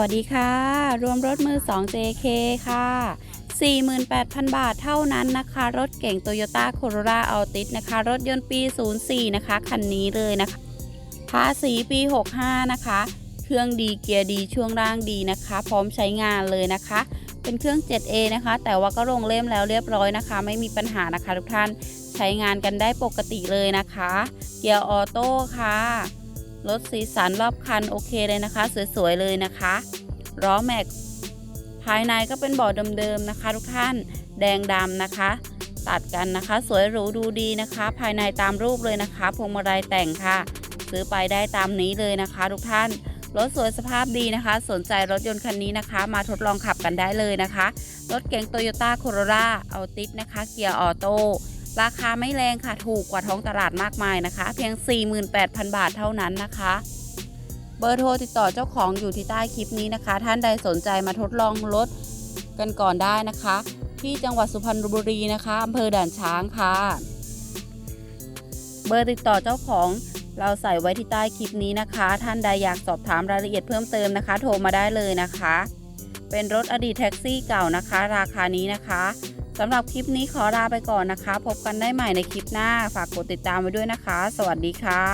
วัสดีค่ะ รวมรถมือ 2 JK ค่ะ 48,000 บาทเท่านั้นนะคะ รถเก่ง Toyota Corolla Altis นะคะ รถยนต์ปี 04 นะคะ คันนี้เลยนะคะ ภาษีปี 65 นะคะ เครื่องดีเกียร์ดีช่วงล่างดีนะคะ พร้อมใช้งานเลยนะคะ เป็นเครื่อง 7A นะคะ แต่ว่าก็ลงเล่มแล้วเรียบร้อยนะคะ ไม่มีปัญหานะคะทุกท่าน ใช้งานกันได้ปกติเลยนะคะ เกียร์ออโต้ค่ะ รถสีสันรอบคันโอเคเลยนะคะ สวยๆเลยนะคะล้อแม็กภายในก็เป็นเบาะเดิมๆนะคะ ทุกท่านแดงดำนะคะ ตัดกันนะคะ สวยหรูดูดีนะคะ ภายในตามรูปเลยนะคะพวงมาลัยแต่งค่ะ ซื้อไปได้ตามนี้เลยนะคะ ทุกท่านรถสวยสภาพดีนะคะ สนใจรถยนต์คันนี้นะคะ มาทดลองขับกันได้เลยนะคะ รถเก๋ง Toyota Corolla Altis นะคะ เกียร์ออโต้ ราคาไม่แรงค่ะถูกกว่าท้องตลาดมากมายนะคะ เพียง 48,000 บาทเท่านั้นนะคะ เบอร์โทรติดต่อเจ้าของอยู่ที่ใต้คลิปนี้นะคะ ท่านใดสนใจมาทดลองรถกันก่อนได้นะคะ ที่จังหวัดสุพรรณบุรีนะคะอำเภอด่านช้างค่ะ เบอร์ติดต่อเจ้าของเราใส่ไว้ที่ใต้คลิปนี้นะคะ ท่านใดอยากสอบถามรายละเอียดเพิ่มเติมนะคะ โทรมาได้เลยนะคะ เป็นรถอดีตแท็กซี่เก่านะคะ ราคานี้นะคะ สำหรับคลิปนี้ขอลาไปก่อนนะคะ พบกันได้ใหม่ในคลิปหน้า ฝากกดติดตามไว้ด้วยนะคะ สวัสดีค่ะ